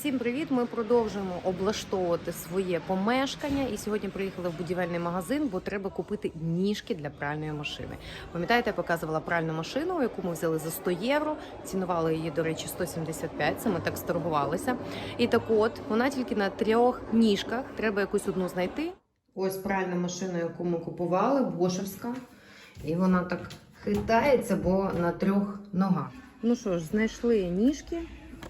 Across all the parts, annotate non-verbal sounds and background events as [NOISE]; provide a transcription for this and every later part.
Всім привіт! Ми продовжуємо облаштовувати своє помешкання. І сьогодні приїхали в будівельний магазин, бо треба купити ніжки для пральної машини. Пам'ятаєте, я показувала пральну машину, яку ми взяли за 100 євро. Цінували її, до речі, 175. Це ми так сторгувалися. І так, от вона тільки на трьох ніжках. Треба якусь одну знайти. Ось пральна машина, яку ми купували, Бошевська. І вона так хитається, бо на трьох ногах. Ну що ж, знайшли ніжки.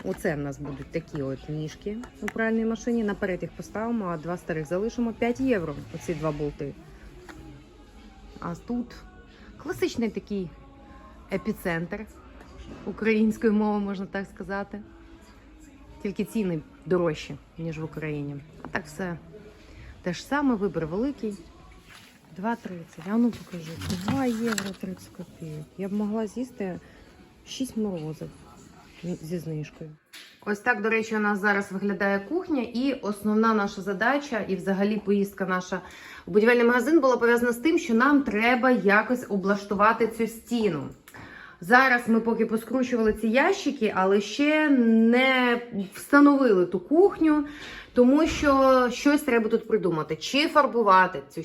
Оце в нас будуть такі от ніжки у пральній машині. Наперед їх поставимо, а два старих залишимо 5 євро. Оці два болти. А тут класичний такий епіцентр української мови, можна так сказати. Тільки ціни дорожчі, ніж в Україні. А так все те ж саме, вибір великий. 2,30. А ну покажи. 2 євро 30 копійок. Я б могла з'їсти 6 морозив зі знижкою. Ось так, до речі, у нас зараз виглядає кухня, і основна наша задача, і взагалі поїздка наша у будівельний магазин була пов'язана з тим, що нам треба якось облаштувати цю стіну. Зараз ми поки поскручували ці ящики, але ще не встановили ту кухню, тому що щось треба тут придумати: чи фарбувати цю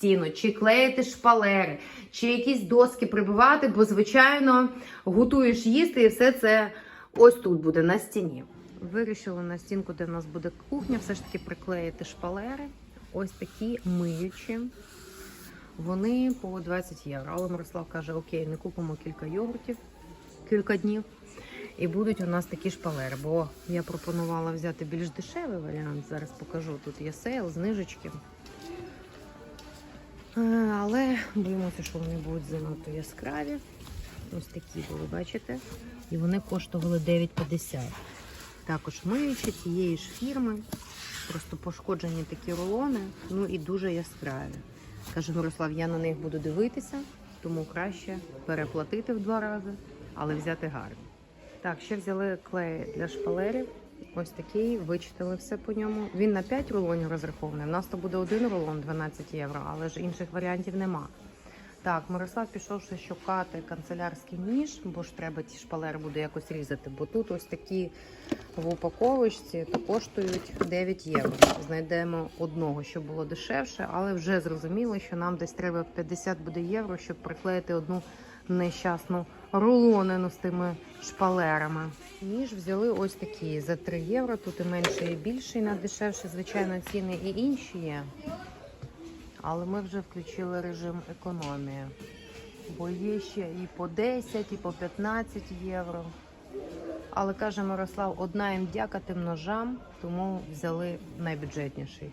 стіну, чи клеїти шпалери, чи якісь доски прибивати, бо, звичайно, готуєш їсти і все це ось тут буде на стіні. Вирішили на стінку, де в нас буде кухня, все ж таки приклеїти шпалери. Ось такі миючі. Вони по 20 євро. Але Мирослав каже: Окей, не купимо кілька йогуртів, кілька днів. І будуть у нас такі шпалери. Бо я пропонувала взяти більш дешевий варіант. Зараз покажу. Тут є сейл, знижечки. Е, Але боїмося, що вони будуть занадто яскраві. Ось такі були, бачите? І вони коштували 9,50. Також миючі цієї ж фірми. Просто пошкоджені такі рулони, ну і дуже яскраві. Каже Мирослав, я на них буду дивитися, тому краще переплатити в два рази, але взяти гарні. Так, ще взяли клей для шпалерів. Ось такий, вичитали все по ньому. Він на 5 рулонів розрахований. У нас то буде один рулон 12 євро, але ж інших варіантів нема. Так, Мирослав пішов шукати канцелярський ніж, бо ж треба ті шпалери буде якось різати. Бо тут ось такі в упаковочці то коштують 9 євро. Знайдемо одного, щоб було дешевше, але вже зрозуміло, що нам десь треба 50 буде євро, щоб приклеїти одну нещасну рулонину з тими шпалерами. Ніж взяли ось такі за 3 євро. Тут і менше, і більше, на дешевше, звичайно, ціни і інші є. Але ми вже включили режим економії. Бо є ще і по 10, і по 15 євро. Але каже Мирослав, одна їм дяка тим ножам, тому взяли найбюджетніший.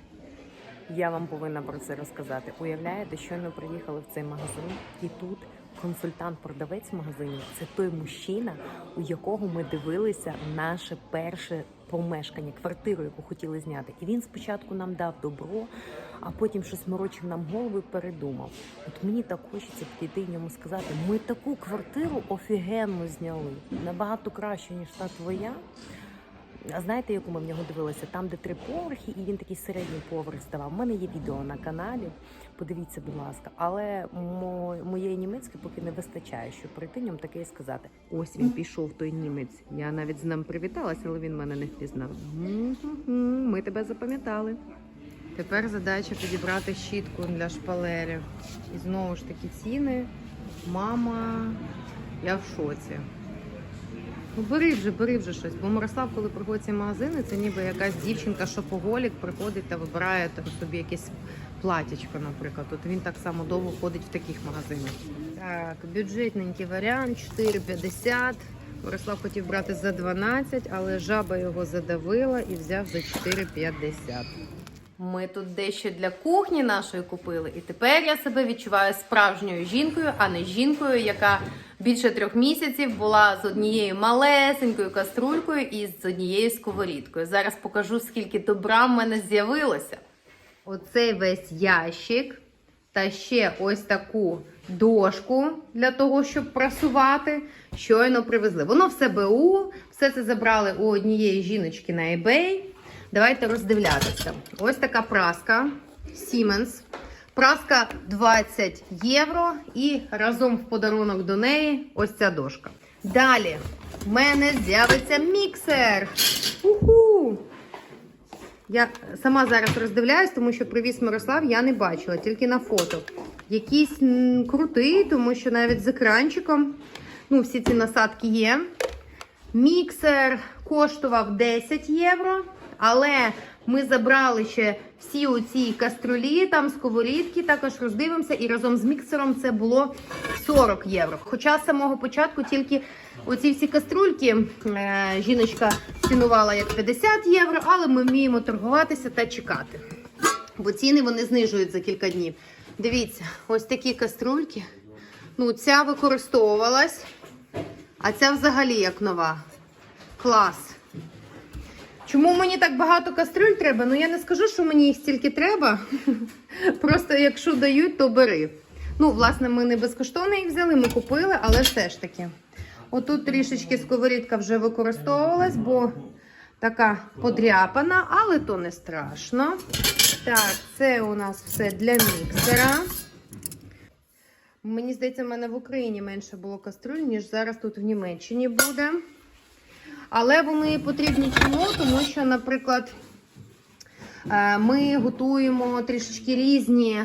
Я вам повинна про це розказати. Уявляєте, щойно приїхали в цей магазин, і тут консультант-продавець в магазині це той мужчина, у якого ми дивилися наше перше помешкання, квартиру, яку хотіли зняти. І він спочатку нам дав добро, а потім щось морочив нам голову і передумав. От мені так хочеться підійти і йому сказати: ми таку квартиру офігенно зняли, набагато краще, ніж та твоя. Знаєте, яку ми в нього дивилися? Там, де три поверхи, і він такий середній поверх здавав. У мене є відео на каналі. Подивіться, будь ласка. Але моєї німецької поки не вистачає, щоб прийти ньому таке і сказати. Ось він пішов, той німець. Я навіть з ним привіталася, але він мене не впізнав. Ми тебе запам'ятали. Тепер задача підібрати щітку для шпалерів. І знову ж таки ціни. Мама, я в шоці. Ну, бери вже, бери вже щось. Бо Мирослав, коли приходить ці магазини, це ніби якась дівчинка, шопоголік приходить та вибирає там собі якесь платічко, наприклад. От він так само довго ходить в таких магазинах. Так, бюджетненький варіант 4,50. Мирослав хотів брати за 12, але жаба його задавила і взяв за 4,50. Ми тут дещо для кухні нашої купили, і тепер я себе відчуваю справжньою жінкою, а не жінкою, яка більше трьох місяців була з однією малесенькою каструлькою і з однією сковорідкою. Зараз покажу, скільки добра в мене з'явилося. Оцей весь ящик та ще ось таку дошку для того, щоб прасувати. Щойно привезли. Воно все БУ, все це забрали у однієї жіночки на eBay. Давайте роздивлятися. Ось така праска Siemens. Праска 20 євро і разом в подарунок до неї ось ця дошка. Далі в мене з'явиться міксер. Уху! Я сама зараз роздивляюсь, тому що привіз Мирослав я не бачила, тільки на фото. Якийсь крутий, тому що навіть з екранчиком. Ну, всі ці насадки є. Міксер коштував 10 євро, але ми забрали ще всі оці каструлі, там сковорідки, також роздивимося, і разом з міксером це було 40 євро. Хоча з самого початку тільки оці всі каструльки е, жіночка цінувала як 50 євро, але ми вміємо торгуватися та чекати. Бо ціни вони знижують за кілька днів. Дивіться, ось такі каструльки. Ну, ця використовувалась, а ця взагалі як нова. Клас. Чому мені так багато кастрюль треба? Ну я не скажу, що мені їх стільки треба. [LAUGHS] Просто якщо дають, то бери. Ну, власне, ми не безкоштовно їх взяли, ми купили, але все ж таки. Отут трішечки сковорідка вже використовувалась, бо така подряпана, але то не страшно. Так, це у нас все для міксера. Мені здається, в мене в Україні менше було кастрюль, ніж зараз тут в Німеччині буде. Але вони потрібні чому? Тому що, наприклад, е, ми готуємо трішечки різні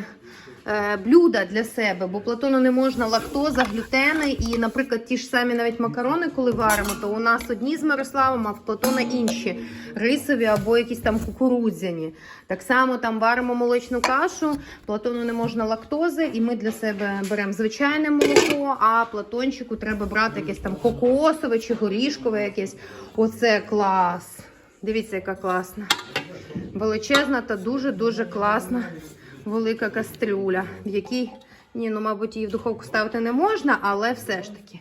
блюда для себе, бо Платону не можна лактоза, глютени. І, наприклад, ті ж самі навіть макарони, коли варимо, то у нас одні з Мирославом, а в Платона інші рисові або якісь там кукурудзяні. Так само там варимо молочну кашу, Платону не можна лактози, і ми для себе беремо звичайне молоко, а Платончику треба брати якесь там кокосове чи горішкове якесь. Оце клас. Дивіться, яка класна. Величезна та дуже-дуже класна велика кастрюля, в якій, ні, ну, мабуть, її в духовку ставити не можна, але все ж таки.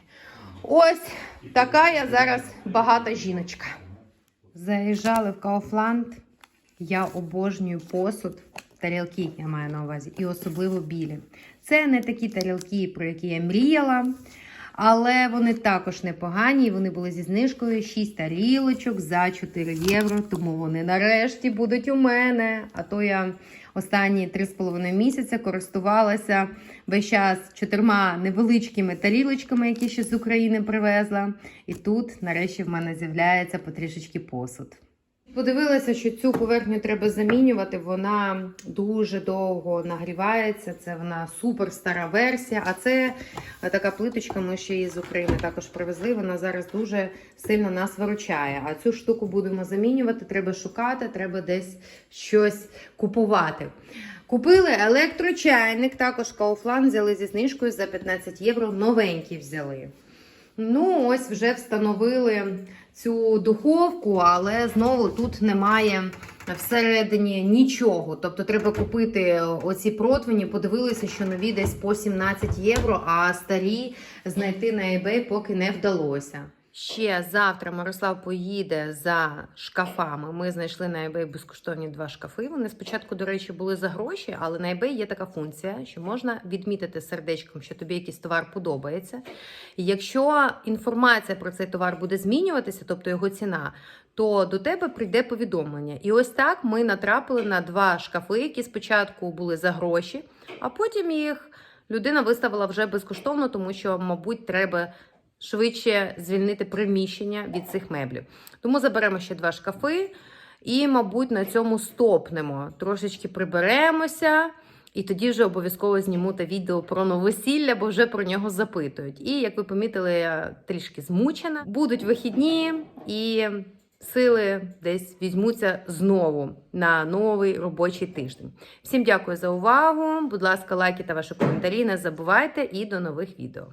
Ось така я зараз багата жіночка. Заїжджали в Кауфланд. Я обожнюю посуд. Тарілки я маю на увазі, і особливо білі. Це не такі тарілки, про які я мріяла. Але вони також непогані. Вони були зі знижкою 6 тарілочок за 4 євро. Тому вони нарешті будуть у мене. А то я останні 3,5 місяця користувалася весь час чотирма невеличкими тарілочками, які ще з України привезла. І тут, нарешті, в мене з'являється потрішечки посуд. Подивилася, що цю поверхню треба замінювати. Вона дуже довго нагрівається. Це вона супер стара версія. А це така плиточка. Ми ще її з України також привезли. Вона зараз дуже сильно нас виручає. А цю штуку будемо замінювати. Треба шукати, треба десь щось купувати. Купили електрочайник, також Kaufland взяли зі знижкою за 15 євро. Новенький взяли. Ну, ось вже встановили цю духовку, але знову тут немає всередині нічого. Тобто треба купити оці противні. Подивилися, що нові десь по 17 євро, а старі знайти на eBay поки не вдалося. Ще завтра Мирослав поїде за шкафами. Ми знайшли на eBay безкоштовні два шкафи. Вони спочатку, до речі, були за гроші, але на eBay є така функція, що можна відмітити сердечком, що тобі якийсь товар подобається. І якщо інформація про цей товар буде змінюватися, тобто його ціна, то до тебе прийде повідомлення. І ось так ми натрапили на два шкафи, які спочатку були за гроші, а потім їх людина виставила вже безкоштовно, тому що, мабуть, треба швидше звільнити приміщення від цих меблів. Тому заберемо ще два шкафи і, мабуть, на цьому стопнемо. Трошечки приберемося. І тоді вже обов'язково зніму те відео про новосілля, бо вже про нього запитують. І як ви помітили, я трішки змучена. Будуть вихідні і сили десь візьмуться знову на новий робочий тиждень. Всім дякую за увагу. Будь ласка, лайки та ваші коментарі не забувайте і до нових відео.